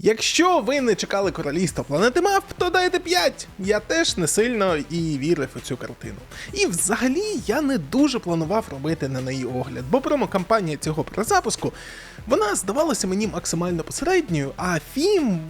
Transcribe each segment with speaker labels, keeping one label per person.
Speaker 1: Якщо ви не чекали королівства планети Мав, то дайте 5. Я теж не сильно і вірив у цю картину. І взагалі я не дуже планував робити на неї огляд, бо промокампанія цього перезапуску вона здавалася мені максимально посередньою, а фільм,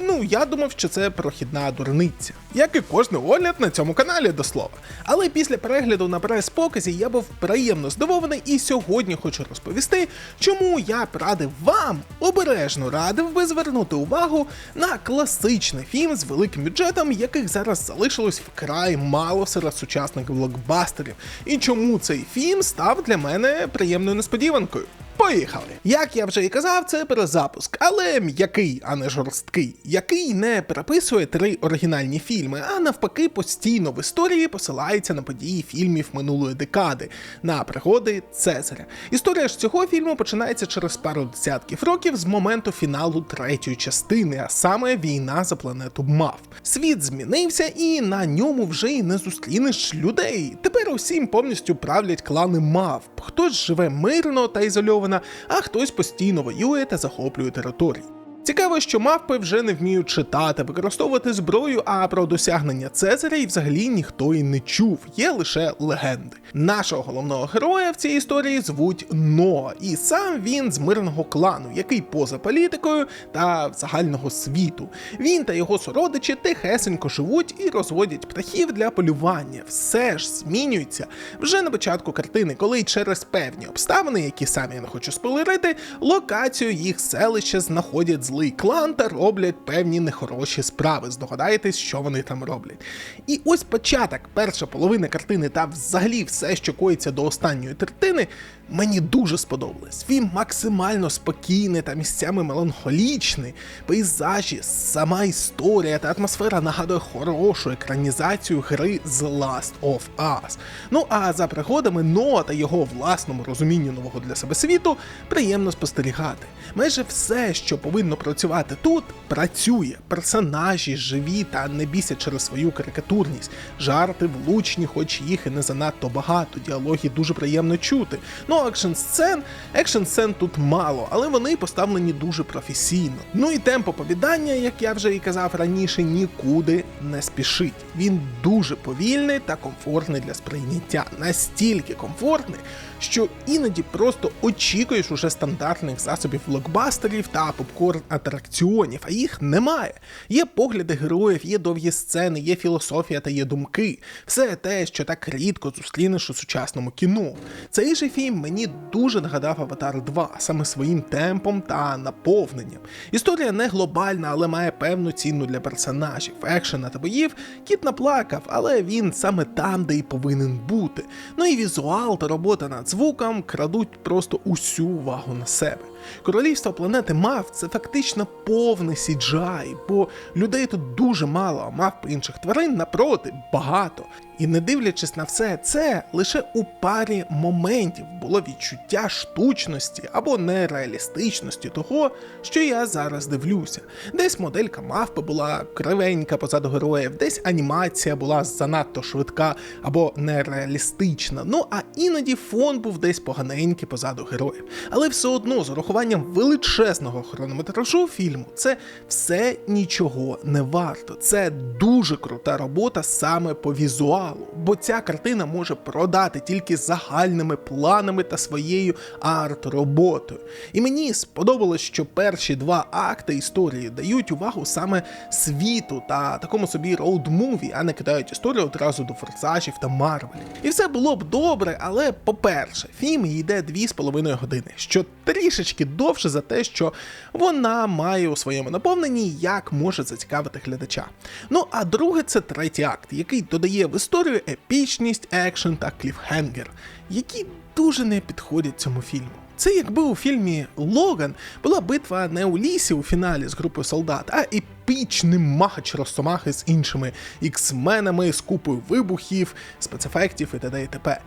Speaker 1: ну я думав, що це прохідна дурниця. Як і кожний огляд на цьому каналі до слова. Але після перегляду на прес-показі я був приємно здивований і сьогодні хочу розповісти, чому я б радив вам обережно радив би звернути увагу на класичний фільм з великим бюджетом, яких зараз залишилось вкрай мало серед сучасних блокбастерів, і чому цей фільм став для мене приємною несподіванкою. Поїхали! Як я вже і казав, це перезапуск, але м'який, а не жорсткий, який не переписує три оригінальні фільми, а навпаки, постійно в історії посилається на події фільмів минулої декади, на пригоди Цезаря. Історія ж цього фільму починається через пару десятків років з моменту фіналу третьої частини, а саме війна за планету Мав. Світ змінився, і на ньому вже й не зустрінеш людей. Тепер усім повністю правлять клани Мав. Хтось живе мирно та ізольовано, а хтось постійно воює та захоплює території. Цікаво, що мавпи вже не вміють читати, використовувати зброю, а про досягнення Цезаря і взагалі ніхто і не чув, є лише легенди. Нашого головного героя в цій історії звуть Ноа, і сам він з мирного клану, який поза політикою та загального світу. Він та його сородичі тихесенько живуть і розводять птахів для полювання. Все ж змінюється вже на початку картини, коли через певні обставини, які самі я не хочу спойлерити, локацію їх селища знаходять злий клан та роблять певні нехороші справи. Здогадаєтесь, що вони там роблять. І ось початок, перша половина картини та взагалі все, що коїться до останньої третини, мені дуже сподобалось. Фільм максимально спокійний та місцями меланхолічний, пейзажі, сама історія та атмосфера нагадує хорошу екранізацію гри The Last of Us. Ну а за пригодами Ноа та його власному розумінню нового для себе світу приємно спостерігати. Майже все, що повинно працювати тут, працює. Персонажі живі та не бісять через свою карикатурність. Жарти влучні, хоч їх і не занадто багато. Діалоги дуже приємно чути. Ну, екшн сцен, екшн сцен тут мало, але вони поставлені дуже професійно. Ну і темп оповідання, як я вже і казав раніше, нікуди не спішить. Він дуже повільний та комфортний для сприйняття. Настільки комфортний, що іноді просто очікуєш уже стандартних засобів блокбастерів та попкорн атракціонів, а їх немає. Є погляди героїв, є довгі сцени, є філософія та є думки. Все те, що так рідко зустрінеш у сучасному кіно. Цей же фільм мені дуже нагадав Аватар 2, саме своїм темпом та наповненням. Історія не глобальна, але має певну ціну для персонажів. Екшена та боїв кіт наплакав, але він саме там, де й повинен бути. Ну і візуал та робота над звуком крадуть просто усю увагу на себе. Королівство планети Мав це фактично повний CGI, бо людей тут дуже мало, а мав інших тварин напроти багато. І не дивлячись на все це, лише у парі моментів було відчуття штучності або нереалістичності того, що я зараз дивлюся. Десь моделька мавпи була кривенька позаду героїв, десь анімація була занадто швидка або нереалістична. Ну а іноді фон був десь поганенький позаду героїв. Але все одно з урахуванням величезного хронометражу фільму це все нічого не варто. Це дуже крута робота саме по візуалу, бо ця картина може продати тільки загальними планами та своєю арт-роботою. І мені сподобалось, що перші два акти історії дають увагу саме світу та такому собі роуд-муві, а не кидають історію одразу до форсажів та Марвелів. І все було б добре, але по-перше, фільм йде 2,5 години, що трішечки довше за те, що вона має у своєму наповненні, як може зацікавити глядача. Ну а друге, це третій акт, який додає в історію епічність, екшен та кліфхенгер, які дуже не підходять цьому фільму. Це якби у фільмі Логан була битва не у лісі у фіналі з групою солдат, а епічний магач Росомахи з іншими іксменами, з купою вибухів, спецефектів і т.д. і т.п.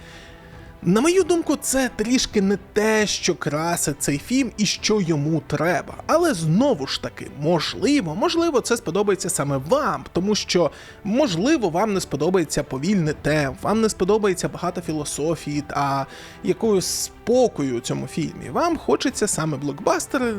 Speaker 1: На мою думку, це трішки не те, що красить цей фільм і що йому треба. Але знову ж таки, можливо, можливо, це сподобається саме вам, тому що, можливо, вам не сподобається повільний темп, вам не сподобається багато філософії та якоюсь спокою у цьому фільмі. Вам хочеться саме блокбастери,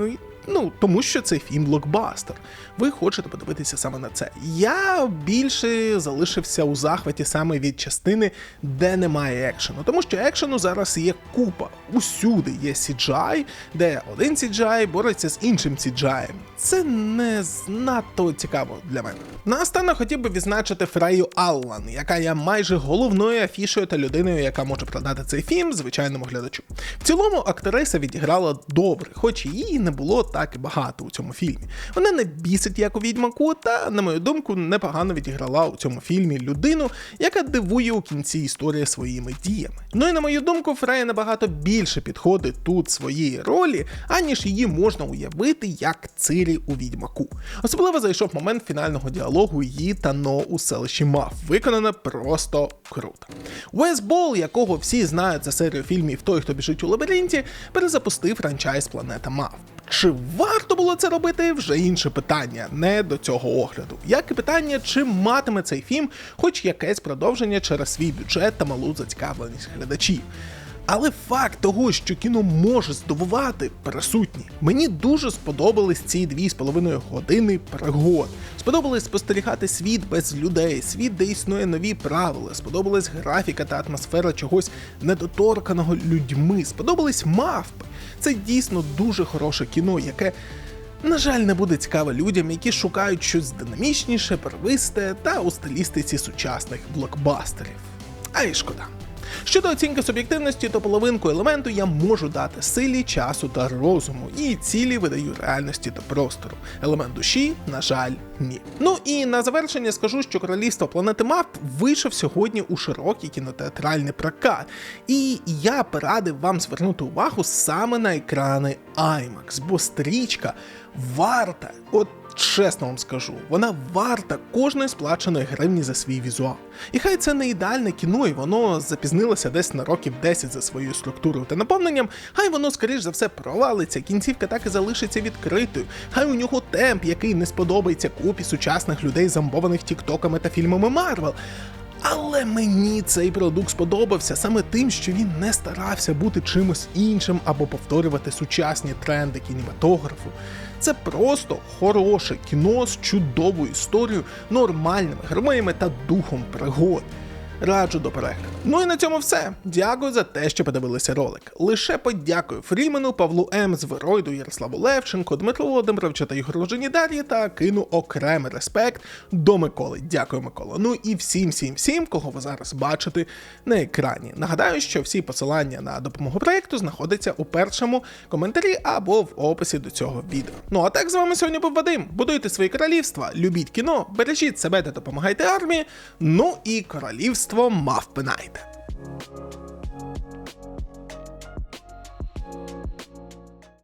Speaker 1: Ну, тому що цей фільм блокбастер. Ви хочете подивитися саме на це. Я більше залишився у захваті саме від частини, де немає екшену, тому що екшену зараз є купа. Усюди є CGI, де один CGI бореться з іншим CGI. Це не надто цікаво для мене. Наостанок хотів би відзначити Фрею Аллан, яка є майже головною афішою та людиною, яка може продати цей фільм звичайному глядачу. В цілому актриса відіграла добре, хоч її не було так і багато у цьому фільмі. Вона не бісить як у відьмаку, та, на мою думку, непогано відіграла у цьому фільмі людину, яка дивує у кінці історії своїми діями. Ну і на мою думку, Фрея набагато більше підходить тут своєї ролі, аніж її можна уявити як Цирі у відьмаку. Особливо зайшов момент фінального діалогу її та Но у селищі Мав. Виконано просто круто. Уес Бол, якого всі знають за серію фільмів Той, хто біжить у лабіринті, перезапустив франчайз Планета Мав. Чи варто було це робити, вже інше питання, не до цього огляду. Як і питання, чи матиме цей фільм хоч якесь продовження через свій бюджет та малу зацікавленість глядачів. Але факт того, що кіно може здивувати, присутній. Мені дуже сподобались ці дві з половиною години пригод. Сподобалось спостерігати світ без людей, світ, де існує нові правила. Сподобалась графіка та атмосфера чогось недоторканого людьми. Сподобались мавпи. Це дійсно дуже хороше кіно, яке. На жаль, не буде цікаве людям, які шукають щось динамічніше, первисте та у стилістиці сучасних блокбастерів. А й шкода. Щодо оцінки суб'єктивності, то половинку елементу я можу дати силі, часу та розуму, і цілі видаю реальності та простору. Елемент душі, на жаль, ні. Ну і на завершення скажу, що королівство планети Мавп вийшов сьогодні у широкий кінотеатральний прокат, і я б радив вам звернути увагу саме на екрани IMAX, бо стрічка варта, от чесно вам скажу, вона варта кожної сплаченої гривні за свій візуал. І хай це не ідеальне кіно, і воно запізнилося десь на років 10 за своєю структурою та наповненням, хай воно, скоріш за все, провалиться, кінцівка так і залишиться відкритою, хай у нього темп, який не сподобається купі сучасних людей, зомбованих тіктоками та фільмами Марвел. Але мені цей продукт сподобався саме тим, що він не старався бути чимось іншим або повторювати сучасні тренди кінематографу. Це просто хороше кіно з чудовою історією, нормальними героями та духом пригод. Раджу до перегляду. Ну і на цьому все. Дякую за те, що подивилися ролик. Лише подякую Фрімену, Павлу М. Зверойду, Ярославу Левченко, Дмитру Володимировичу та Ігору Женідарі та кину окремий респект до Миколи. Дякую, Микола. Ну і всім, всім, всім, кого ви зараз бачите на екрані. Нагадаю, що всі посилання на допомогу проєкту знаходяться у першому коментарі або в описі до цього відео. Ну а так з вами сьогодні був Вадим. Будуйте свої королівства, любіть кіно, бережіть себе та допомагайте армії. Ну і королівство виробництво мавпи найде.